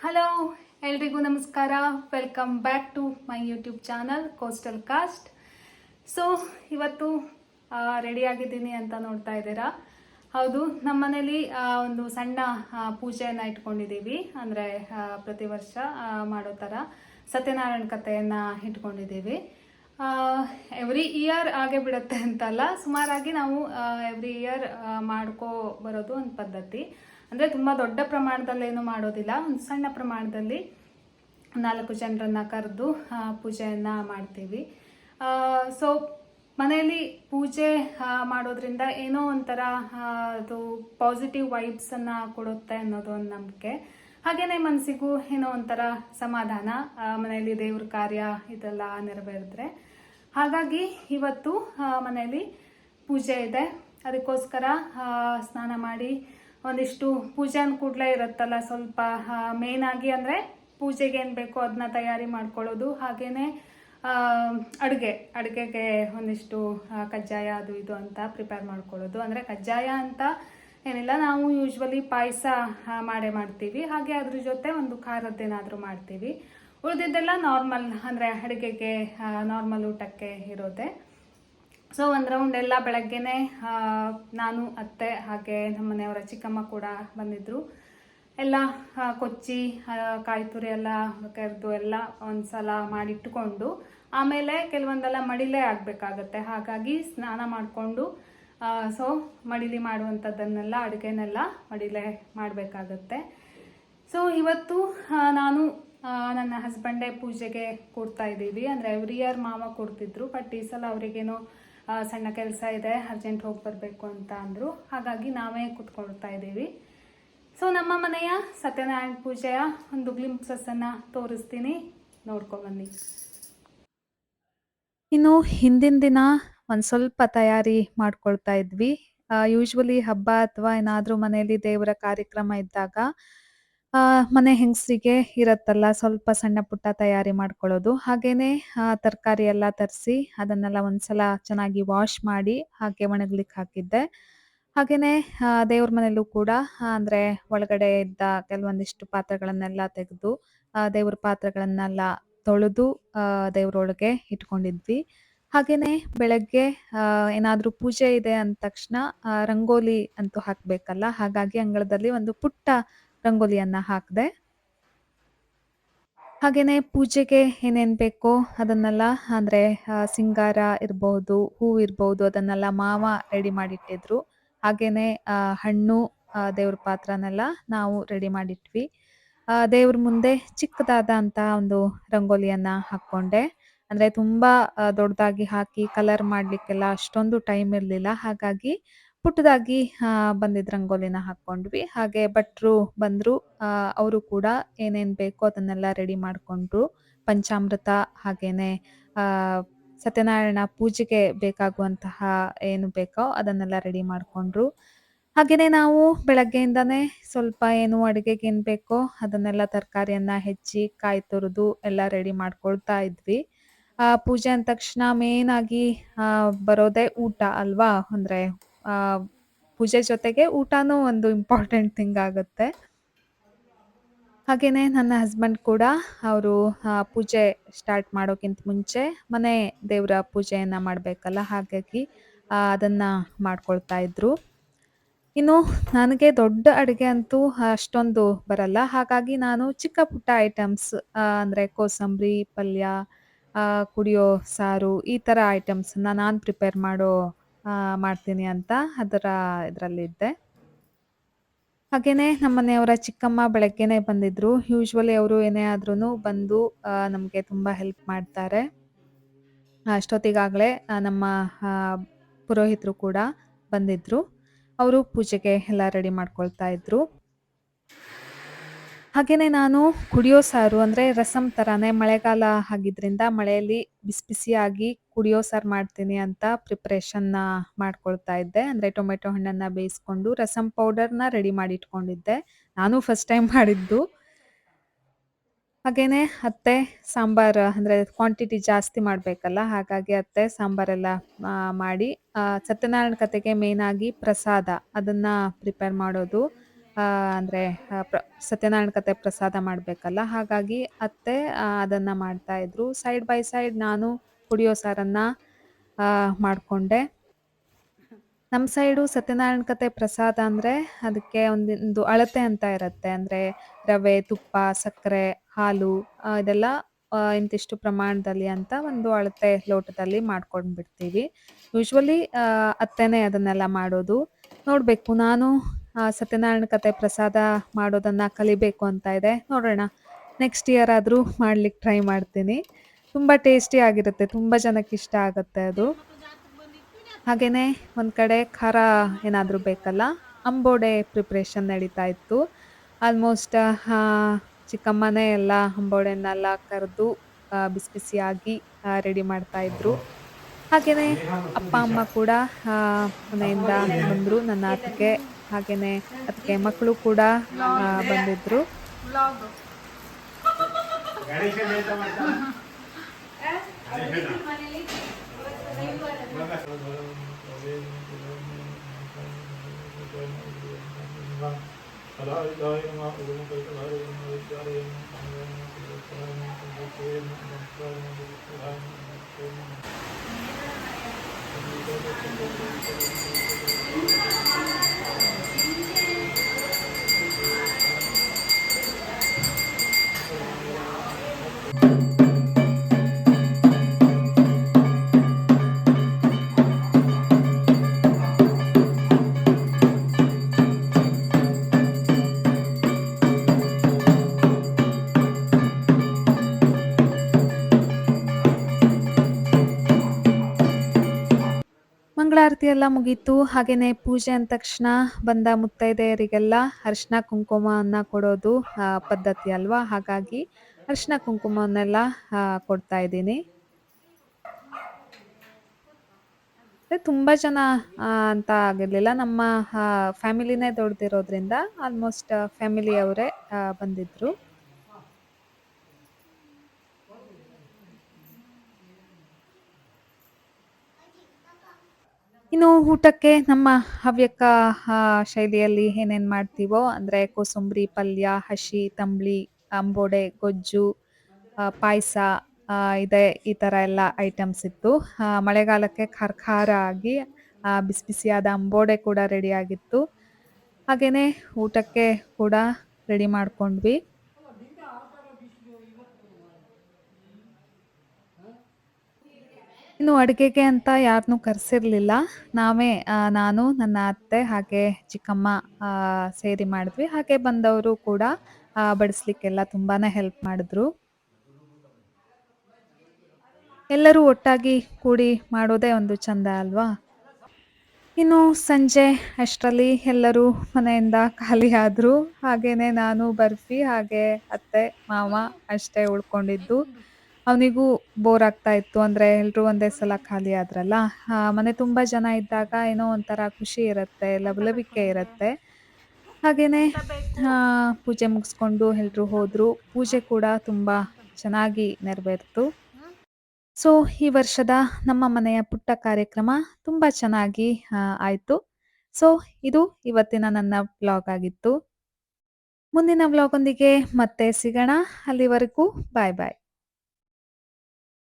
Hello ಎಲ್ರಿಗೂ ನಮಸ್ಕಾರ. Welcome back to my YouTube channel coastal cast so ಇವತ್ತು ready ಆಗಿದ್ದೀನಿ ಅಂತ ನೋಡ್ತಾ ಇದ್ದೀರಾ? ಹೌದು ನಮ್ಮ ಮನೇಲಿ ಒಂದು ಸಣ್ಣ ಪೂಜೆಯನ್ನು ಇಟ್ಕೊಂಡಿದ್ದೀವಿ. ಅಂದರೆ ಪ್ರತಿ ವರ್ಷ ಮಾಡೋ ಥರ ಸತ್ಯನಾರಾಯಣ ಕಥೆಯನ್ನು ಇಟ್ಕೊಂಡಿದ್ದೀವಿ. ಎವ್ರಿ ಇಯರ್ ಆಗೇ ಬಿಡುತ್ತೆ ಅಂತಲ್ಲ. ಸುಮಾರಾಗಿ ನಾವು ಎವ್ರಿ ಇಯರ್ ಮಾಡ್ಕೋ ಬರೋದು ಒಂದು ಪದ್ಧತಿ. ಅಂದರೆ ತುಂಬ ದೊಡ್ಡ ಪ್ರಮಾಣದಲ್ಲೇನು ಮಾಡೋದಿಲ್ಲ. ಒಂದು ಸಣ್ಣ ಪ್ರಮಾಣದಲ್ಲಿ ನಾಲ್ಕು ಜನರನ್ನು ಕರೆದು ಪೂಜೆಯನ್ನು ಮಾಡ್ತೀವಿ. ಸೊ ಮನೆಯಲ್ಲಿ ಪೂಜೆ ಮಾಡೋದ್ರಿಂದ ಏನೋ ಒಂಥರ ಅದು ಪಾಸಿಟಿವ್ ವೈಬ್ಸನ್ನು ಕೊಡುತ್ತೆ ಅನ್ನೋದು ಒಂದು ನಂಬಿಕೆ. ಹಾಗೆಯೇ ಮನಸ್ಸಿಗೂ ಏನೋ ಒಂಥರ ಸಮಾಧಾನ ಮನೆಯಲ್ಲಿ ದೇವ್ರ ಕಾರ್ಯ ಇದೆಲ್ಲ ನೆರವೇರಿದ್ರೆ. ಹಾಗಾಗಿ ಇವತ್ತು ಮನೆಯಲ್ಲಿ ಪೂಜೆ ಇದೆ. ಅದಕ್ಕೋಸ್ಕರ ಸ್ನಾನ ಮಾಡಿ ಒಂದಿಷ್ಟು ಪೂಜೆ ಅಂದ ಕೂಡಲೇ ಇರುತ್ತಲ್ಲ, ಸ್ವಲ್ಪ ಮೇನ್ ಆಗಿ ಅಂದರೆ ಪೂಜೆಗೆ ಏನು ಬೇಕೋ ಅದನ್ನ ತಯಾರಿ ಮಾಡ್ಕೊಳ್ಳೋದು, ಹಾಗೇನೆ ಅಡುಗೆ, ಅಡುಗೆಗೆ ಒಂದಿಷ್ಟು ಕಜ್ಜಾಯ ಅದು ಇದು ಅಂತ ಪ್ರಿಪೇರ್ ಮಾಡ್ಕೊಳ್ಳೋದು. ಅಂದರೆ ಕಜ್ಜಾಯ ಅಂತ ಏನಿಲ್ಲ, ನಾವು ಯೂಶ್ವಲಿ ಪಾಯಸ ಮಾಡೇ ಮಾಡ್ತೀವಿ. ಹಾಗೆ ಅದ್ರ ಜೊತೆ ಒಂದು ಖಾರದ್ದೇನಾದರೂ ಮಾಡ್ತೀವಿ. ಉಳಿದಿದ್ದೆಲ್ಲ ನಾರ್ಮಲ್ ಅಂದರೆ ಅಡುಗೆಗೆ ನಾರ್ಮಲ್ ಊಟಕ್ಕೆ ಇರೋದೆ. ಸೊ ಒಂದು ರೌಂಡ್ ಎಲ್ಲ ಬೆಳಗ್ಗೆನೆ ನಾನು, ಅತ್ತೆ, ಹಾಗೆ ನಮ್ಮ ಮನೆಯವರ ಚಿಕ್ಕಮ್ಮ ಕೂಡ ಬಂದಿದ್ರು. ಎಲ್ಲ ಕೊಚ್ಚಿ ಕಾಯಿ ತುರಿ ಎಲ್ಲ ಕರೆದು ಎಲ್ಲ ಒಂದ್ಸಲ ಮಾಡಿಟ್ಟುಕೊಂಡು, ಆಮೇಲೆ ಕೆಲವೊಂದೆಲ್ಲ ಮಡಿಲೇ ಆಗಬೇಕಾಗತ್ತೆ. ಹಾಗಾಗಿ ಸ್ನಾನ ಮಾಡಿಕೊಂಡು ಸೊ ಮಡಿಲಿ ಮಾಡುವಂಥದ್ದನ್ನೆಲ್ಲ, ಅಡುಗೆನೆಲ್ಲ ಮಡಿಲೇ ಮಾಡಬೇಕಾಗತ್ತೆ. ಸೊ ಇವತ್ತು ನಾನು ನನ್ನ ಹಸ್ಬೆಂಡೇ ಪೂಜೆಗೆ ಕೊಡ್ತಾ ಇದ್ದೀವಿ. ಅಂದರೆ ಎವ್ರಿ ಇಯರ್ ಮಾವ ಕೊಡ್ತಿದ್ರು ಬಟ್ ಈ ಸಲ ಅವರಿಗೇನೋ ಸಣ್ಣ ಕೆಲಸ ಇದೆ ಅರ್ಜೆಂಟ್ ಹೋಗಿ ಬರಬೇಕು ಅಂತ ಅಂದರು. ಹಾಗಾಗಿ ನಾವೇ ಕುತ್ಕೊಳ್ತಾ ಇದ್ದೀವಿ. ಸೊ ನಮ್ಮ ಮನೆಯ ಸತ್ಯನಾರಾಯಣ ಪೂಜೆಯ ಒಂದು ಗ್ಲಿಂಪ್ಸಸ್ಸನ್ನು ತೋರಿಸ್ತೀನಿ. ನೋಡ್ಕೊಬನ್ನಿ ಇನ್ನು ಹಿಂದಿನ ದಿನ ಒಂದು ಸ್ವಲ್ಪ ತಯಾರಿ ಮಾಡ್ಕೊಳ್ತಾ ಇದ್ವಿ. ಯೂಶ್ವಲಿ ಹಬ್ಬ ಅಥವಾ ಏನಾದರೂ ಮನೆಯಲ್ಲಿ ದೇವರ ಕಾರ್ಯಕ್ರಮ ಇದ್ದಾಗ ಆ, ಮನೆ ಹೆಂಗಸರಿಗೆ ಇರತ್ತಲ್ಲ ಸ್ವಲ್ಪ ಸಣ್ಣ ಪುಟ್ಟ ತಯಾರಿ ಮಾಡ್ಕೊಳ್ಳೋದು. ಹಾಗೇನೆ ತರಕಾರಿ ಎಲ್ಲ ತರಿಸಿ ಅದನ್ನೆಲ್ಲ ಒಂದ್ಸಲ ಚೆನ್ನಾಗಿ ವಾಶ್ ಮಾಡಿ ಹಾಗೆ ಒಣಗ್ಲಿಕ್ಕೆ ಹಾಕಿದ್ದೆ. ಹಾಗೇನೆ ಆ, ದೇವ್ರ ಮನೆಯಲ್ಲೂ ಕೂಡ ಅಂದ್ರೆ ಒಳಗಡೆ ಇದ್ದ ಕೆಲವೊಂದಿಷ್ಟು ಪಾತ್ರೆಗಳನ್ನೆಲ್ಲ ತೆಗೆದು ದೇವ್ರ ಪಾತ್ರೆಗಳನ್ನೆಲ್ಲ ತೊಳೆದು ಆ, ದೇವ್ರೊಳಗೆ ಇಟ್ಕೊಂಡಿದ್ವಿ. ಹಾಗೇನೆ ಬೆಳಗ್ಗೆ ಆ, ಏನಾದ್ರೂ ಪೂಜೆ ಇದೆ ಅಂದ ತಕ್ಷಣ ಆ, ರಂಗೋಲಿ ಅಂತೂ ಹಾಕಬೇಕಲ್ಲ, ಹಾಗಾಗಿ ಅಂಗಳದಲ್ಲಿ ಒಂದು ಪುಟ್ಟ ರಂಗೋಲಿಯನ್ನ ಹಾಕಿದೆ. ಹಾಗೇನೆ ಪೂಜೆಗೆ ಏನೇನ್ ಬೇಕೋ ಅದನ್ನೆಲ್ಲ, ಅಂದ್ರೆ ಸಿಂಗಾರ ಇರಬಹುದು ಹೂ ಇರಬಹುದು ಅದನ್ನೆಲ್ಲ ಮಾವ ರೆಡಿ ಮಾಡಿಟ್ಟಿದ್ರು. ಹಾಗೇನೆ ಹಣ್ಣು ದೇವ್ರ ಪಾತ್ರನೆಲ್ಲ ನಾವು ರೆಡಿ ಮಾಡಿಟ್ವಿ. ದೇವ್ರ ಮುಂದೆ ಚಿಕ್ಕದಾದ ಅಂತ ಒಂದು ರಂಗೋಲಿಯನ್ನ ಹಾಕೊಂಡೆ ಅಂದ್ರೆ ತುಂಬಾ ದೊಡ್ಡದಾಗಿ ಹಾಕಿ ಕಲರ್ ಮಾಡ್ಲಿಕ್ಕೆಲ್ಲ ಅಷ್ಟೊಂದು ಟೈಮ್ ಇರ್ಲಿಲ್ಲ. ಹಾಗಾಗಿ ಪುಟ್ಟದಾಗಿ ಬಂದಿದ್ದ ಬಂದಿದ್ ರಂಗೋಲಿನ ಹಾಕೊಂಡ್ವಿ. ಹಾಗೆ ಭಟ್ರು ಬಂದ್ರು ಅವರು ಕೂಡ ಏನೇನ್ ಬೇಕೋ ಅದನ್ನೆಲ್ಲ ರೆಡಿ ಮಾಡ್ಕೊಂಡ್ರು. ಪಂಚಾಮೃತ ಹಾಗೇನೆ ಸತ್ಯನಾರಾಯಣ ಪೂಜೆಗೆ ಬೇಕಾಗುವಂತಹ ಏನು ಬೇಕೋ ಅದನ್ನೆಲ್ಲ ರೆಡಿ ಮಾಡ್ಕೊಂಡ್ರು. ಹಾಗೆಯೇ ನಾವು ಬೆಳಗ್ಗೆಯಿಂದನೇ ಸ್ವಲ್ಪ ಏನು ಅಡುಗೆಗೆ ಏನ್ ಬೇಕೋ ಅದನ್ನೆಲ್ಲ ತರಕಾರಿಯನ್ನ ಹೆಚ್ಚಿ, ಕಾಯಿ ತುರಿದು ಎಲ್ಲ ರೆಡಿ ಮಾಡ್ಕೊಳ್ತಾ ಇದ್ವಿ. ಪೂಜೆ ಅಂದ ತಕ್ಷಣ ಮೇನ್ ಆಗಿ ಬರೋದೇ ಊಟ ಅಲ್ವಾ? ಅಂದ್ರೆ ಪೂಜೆ ಜೊತೆಗೆ ಊಟನೂ ಒಂದು ಇಂಪಾರ್ಟೆಂಟ್ ಥಿಂಗ್ ಆಗುತ್ತೆ. ಹಾಗೆಯೇ ನನ್ನ ಹಸ್ಬೆಂಡ್ ಕೂಡ ಅವರು ಪೂಜೆ ಸ್ಟಾರ್ಟ್ ಮಾಡೋಕ್ಕಿಂತ ಮುಂಚೆ ಮನೆ ದೇವರ ಪೂಜೆಯನ್ನು ಮಾಡಬೇಕಲ್ಲ, ಹಾಗಾಗಿ ಅದನ್ನು ಮಾಡ್ಕೊಳ್ತಾ ಇದ್ರು. ಇನ್ನು ನನಗೆ ದೊಡ್ಡ ಅಡುಗೆ ಅಂತೂ ಅಷ್ಟೊಂದು ಬರಲ್ಲ. ಹಾಗಾಗಿ ನಾನು ಚಿಕ್ಕ ಪುಟ್ಟ ಐಟಮ್ಸ್ ಅಂದರೆ ಕೋಸಂಬರಿ, ಪಲ್ಯ ಕುಡಿಯೋ ಸಾರು ಈ ಥರ ಐಟಮ್ಸನ್ನ ನಾನು ಪ್ರಿಪೇರ್ ಮಾಡೋ ಮಾಡ್ತೀನಿ ಅಂತ ಅದರ ಇದರಲ್ಲಿದ್ದೆ ಹಾಗೆಯೇ ನಮ್ಮ ಮನೆಯವರ ಚಿಕ್ಕಮ್ಮ ಬೆಳಗ್ಗೆನೇ ಬಂದಿದ್ರು. ಯೂಶ್ವಲಿ ಅವರು ಏನೇ ಆದ್ರೂ ಬಂದು ನಮಗೆ ತುಂಬ ಹೆಲ್ಪ್ ಮಾಡ್ತಾರೆ. ಅಷ್ಟೊತ್ತಿಗಾಗಲೇ ನಮ್ಮ ಪುರೋಹಿತರು ಕೂಡ ಬಂದಿದ್ರು. ಅವರು ಪೂಜೆಗೆ ಎಲ್ಲ ರೆಡಿ ಮಾಡ್ಕೊಳ್ತಾ ಇದ್ರು. ಹಾಗೆಯೇ ನಾನು ಕುಡಿಯೋ ಸಾರು ಅಂದರೆ ರಸಂ ಥರನೇ ಮಳೆಗಾಲ ಆಗಿದ್ದರಿಂದ ಮಳೆಯಲ್ಲಿ ಬಿಸಿ ಬಿಸಿಯಾಗಿ ಕುಡಿಯೋ ಸಾರು ಮಾಡ್ತೀನಿ ಅಂತ ಪ್ರಿಪ್ರೇಷನ್ನ ಮಾಡ್ಕೊಳ್ತಾ ಇದ್ದೆ. ಅಂದರೆ ಟೊಮೆಟೊ ಹಣ್ಣನ್ನ ಬೇಯಿಸ್ಕೊಂಡು ರಸಂ ಪೌಡರ್ನ ರೆಡಿ ಮಾಡಿ ಇಟ್ಕೊಂಡಿದ್ದೆ ನಾನು ಫಸ್ಟ್ ಟೈಮ್ ಮಾಡಿದ್ದು. ಹಾಗೇನೆ ಅತ್ತೆ ಸಾಂಬಾರ್, ಅಂದರೆ ಕ್ವಾಂಟಿಟಿ ಜಾಸ್ತಿ ಮಾಡಬೇಕಲ್ಲ, ಹಾಗಾಗಿ ಅತ್ತೆ ಸಾಂಬಾರೆಲ್ಲ ಮಾಡಿ ಸತ್ಯನಾರಾಯಣ ಮೇನ್ ಆಗಿ ಪ್ರಸಾದ ಅದನ್ನು ಪ್ರಿಪೇರ್ ಮಾಡೋದು. ಅಂದರೆ ಪ್ರ, ಸತ್ಯನಾರಾಯಣ ಕತೆ ಪ್ರಸಾದ ಮಾಡಬೇಕಲ್ಲ, ಹಾಗಾಗಿ ಅತ್ತೆ ಅದನ್ನು ಮಾಡ್ತಾಯಿದ್ರು ಸೈಡ್ ಬೈ ಸೈಡ್ ನಾನು ಪುಡಿಯೋ ಸಾರನ್ನು ಮಾಡ್ಕೊಂಡೆ. ನಮ್ಮ ಸೈಡು ಸತ್ಯನಾರಾಯಣ ಕತೆ ಪ್ರಸಾದ ಅಂದರೆ ಅದಕ್ಕೆ ಒಂದು ಅಳತೆ ಅಂತ ಇರುತ್ತೆ. ಅಂದರೆ ರವೆ, ತುಪ್ಪ, ಸಕ್ಕರೆ, ಹಾಲು ಇದೆಲ್ಲ ಇಂತಿಷ್ಟು ಪ್ರಮಾಣದಲ್ಲಿ ಅಂತ ಒಂದು ಅಳತೆ ಲೋಟದಲ್ಲಿ ಮಾಡ್ಕೊಂಡು ಬಿಡ್ತೀವಿ ಯೂಶ್ವಲಿ ಅತ್ತೆನೇ ಅದನ್ನೆಲ್ಲ ಮಾಡೋದು. ನೋಡಬೇಕು, ನಾನು ಸತ್ಯನಾರಾಯಣ ಕತೆ ಪ್ರಸಾದ ಮಾಡೋದನ್ನ ಕಲಿಬೇಕು ಅಂತ ಇದೆ. ನೋಡೋಣ ನೆಕ್ಸ್ಟ್ ಇಯರ್ ಆದರೂ ಮಾಡ್ಲಿಕ್ಕೆ ಟ್ರೈ ಮಾಡ್ತೀನಿ. ತುಂಬ ಟೇಸ್ಟಿ ಆಗಿರುತ್ತೆ, ತುಂಬ ಜನಕ್ಕೆ ಇಷ್ಟ ಆಗುತ್ತೆ ಅದು. ಹಾಗೆಯೇ ಒಂದು ಕಡೆ ಖಾರ ಏನಾದರೂ ಬೇಕಲ್ಲ, ಅಂಬೋಡೆ ಪ್ರಿಪ್ರೇಷನ್ ನಡೀತಾ ಇತ್ತು. ಆಲ್ಮೋಸ್ಟ್ ಚಿಕ್ಕಮ್ಮನೇ ಎಲ್ಲ ಅಂಬೋಡೆನೆಲ್ಲ ಕರೆದು ಬಿಸಿ ಬಿಸಿಯಾಗಿ ರೆಡಿ ಮಾಡ್ತಾ ಇದ್ರು. ಹಾಗೆಯೇ ಅಪ್ಪ, ಅಮ್ಮ ಕೂಡ ಮನೆಯಿಂದ ಬಂದರು, ನನ್ನ ಅತ್ತಿಗೆ. ಹಾಗೆಯೇ ಅದಕ್ಕೆ ಮಕ್ಕಳು ಕೂಡ فلا إله إلا ما أقول لك فلا إله إلا ما أقول لك فلا إله إلا ما أقول لك فلا إله إلا ما أقول لك فلا إله إلا ما أقول لك ಮಂಗಳಾರತಿ ಎಲ್ಲ ಮುಗೀತು. ಹಾಗೇನೆ ಪೂಜೆ ಅಂದ ತಕ್ಷಣ ಬಂದ ಮುತ್ತೈದೆಯರಿಗೆಲ್ಲ ಅರಿಶಿನ, ಕುಂಕುಮವನ್ನ ಕೊಡೋದು ಪದ್ಧತಿ ಅಲ್ವಾ? ಹಾಗಾಗಿ ಅರಿಶಿನ, ಕುಂಕುಮವನ್ನೆಲ್ಲ ಕೊಡ್ತಾ ಇದ್ದೀನಿ. ತುಂಬಾ ಜನ ಅಂತ ಆಗಿರ್ಲಿಲ್ಲ. ನಮ್ಮ ಫ್ಯಾಮಿಲಿನೇ ದೊಡ್ಡದಿರೋದ್ರಿಂದ ಆಲ್ಮೋಸ್ಟ್ ಫ್ಯಾಮಿಲಿ ಅವರೇ ಬಂದಿದ್ರು. ಇನ್ನು ಊಟಕ್ಕೆ ನಮ್ಮ ಹವ್ಯಕ ಶೈಲಿಯಲ್ಲಿ ಏನೇನ್ ಮಾಡ್ತೀವೋ ಅಂದ್ರೆ ಕೋಸಂಬರಿ ಪಲ್ಯ ಹಸಿ ತಂಬ್ಳಿ ಅಂಬೋಡೆ ಗೊಜ್ಜು ಪಾಯಸ ಇದೆ ಈ ತರ ಎಲ್ಲ ಐಟಮ್ಸ್ ಇತ್ತು. ಮಳೆಗಾಲಕ್ಕೆ ಖಾರ ಖಾರ ಆಗಿ ಆ, ಬಿಸಿ ಬಿಸಿಯಾದ ಅಂಬೋಡೆ ಕೂಡ ರೆಡಿ ಆಗಿತ್ತು. ಹಾಗೇನೆ ಊಟಕ್ಕೆ ಕೂಡ ರೆಡಿ ಮಾಡ್ಕೊಂಡ್ವಿ. ಇನ್ನು ಅಡುಗೆಗೆ ಅಂತ ಯಾರನ್ನೂ ಕರೆಸಿರ್ಲಿಲ್ಲ. ನಾವೇ ನಾನು, ನನ್ನ ಅತ್ತೆ ಹಾಗೆ ಚಿಕ್ಕಮ್ಮ ಸೇರಿ ಮಾಡಿದ್ವಿ. ಹಾಗೆ ಬಂದವರು ಕೂಡ ಬಡಿಸ್ಲಿಕ್ಕೆಲ್ಲ ತುಂಬಾನೇ ಹೆಲ್ಪ್ ಮಾಡಿದ್ರು. ಎಲ್ಲರೂ ಒಟ್ಟಾಗಿ ಕೂಡಿ ಮಾಡೋದೇ ಒಂದು ಚಂದ ಅಲ್ವಾ? ಇನ್ನು ಸಂಜೆ ಅಷ್ಟರಲ್ಲಿ ಎಲ್ಲರೂ ಮನೆಯಿಂದ ಖಾಲಿ ಆದರು. ಹಾಗೇನೆ ನಾನು, ಬರ್ಫಿ ಹಾಗೆ ಅತ್ತೆ, ಮಾವ ಅಷ್ಟೇ ಉಳ್ಕೊಂಡಿದ್ದು. ಅವನಿಗೂ ಬೋರ್ ಆಗ್ತಾ ಇತ್ತು. ಅಂದ್ರೆ ಎಲ್ಲರೂ ಒಂದೇ ಸಲ ಖಾಲಿ ಆದ್ರಲ್ಲ. ಮನೆ ತುಂಬಾ ಜನ ಇದ್ದಾಗ ಏನೋ ಒಂಥರ ಖುಷಿ ಇರುತ್ತೆ, ಲವಲವಿಕೆ ಇರುತ್ತೆ. ಹಾಗೇನೆ ಪೂಜೆ ಮುಗಿಸ್ಕೊಂಡು ಎಲ್ಲರೂ ಹೋದ್ರು. ಪೂಜೆ ಕೂಡ ತುಂಬಾ ಚೆನ್ನಾಗಿ ನೆರವೇರ್ತು. ಸೊ ಈ ವರ್ಷದ ನಮ್ಮ ಮನೆಯ ಪುಟ್ಟ ಕಾರ್ಯಕ್ರಮ ತುಂಬಾ ಚೆನ್ನಾಗಿ ಆಯಿತು ಆಯ್ತು. ಸೊ ಇದು ಇವತ್ತಿನ ನನ್ನ ವ್ಲಾಗ್ ಆಗಿತ್ತು. ಮುಂದಿನ ವ್ಲಾಗ್ ಒಂದಿಗೆ ಮತ್ತೆ ಸಿಗೋಣ. ಅಲ್ಲಿವರೆಗೂ ಬಾಯ್ ಬಾಯ್